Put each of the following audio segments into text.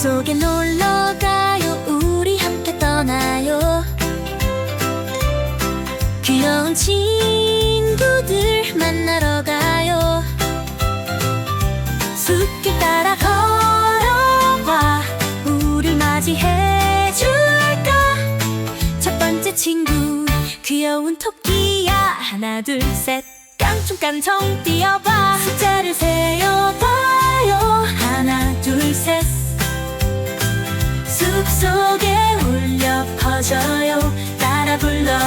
숲속에 놀러 가요. 우리 함께 떠나요. 귀여운 친구들 만나러 가요. 숲길 따라 걸어와. 우릴 맞이해 줄까? 첫 번째 친구 귀여운 토끼야. 하나 둘 셋. 깡총깡총 뛰어봐. 숫자를 세어봐요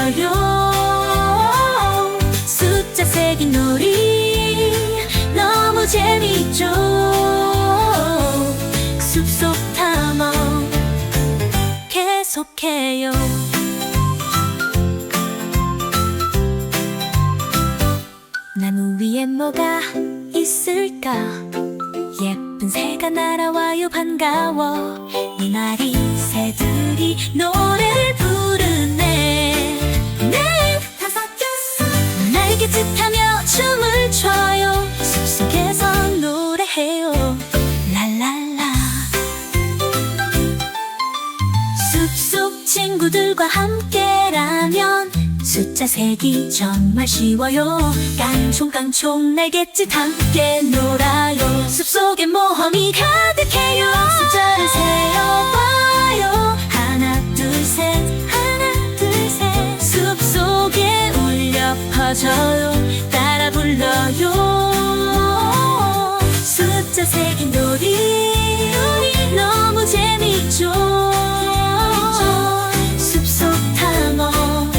불러요. 숫자 세기 놀이 너무 재밌죠. 숲속 탐험 계속해요. 나무 위에 뭐가 있을까? 예쁜 새가 날아와요. 반가워. 이 말이 새들이 노 날개짓하며 춤을 춰요. 숲속에서 노래해요. 랄랄라. 숲속 친구들과 함께라면 숫자 세기 정말 쉬워요. 깡총깡총 날갯짓 함께 놀아요. 숲속에 모험이 가 들어줘요. 따라 불러요. 숫자 새긴 놀이 너무 재밌죠. 숲속 탐험.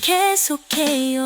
계속해요.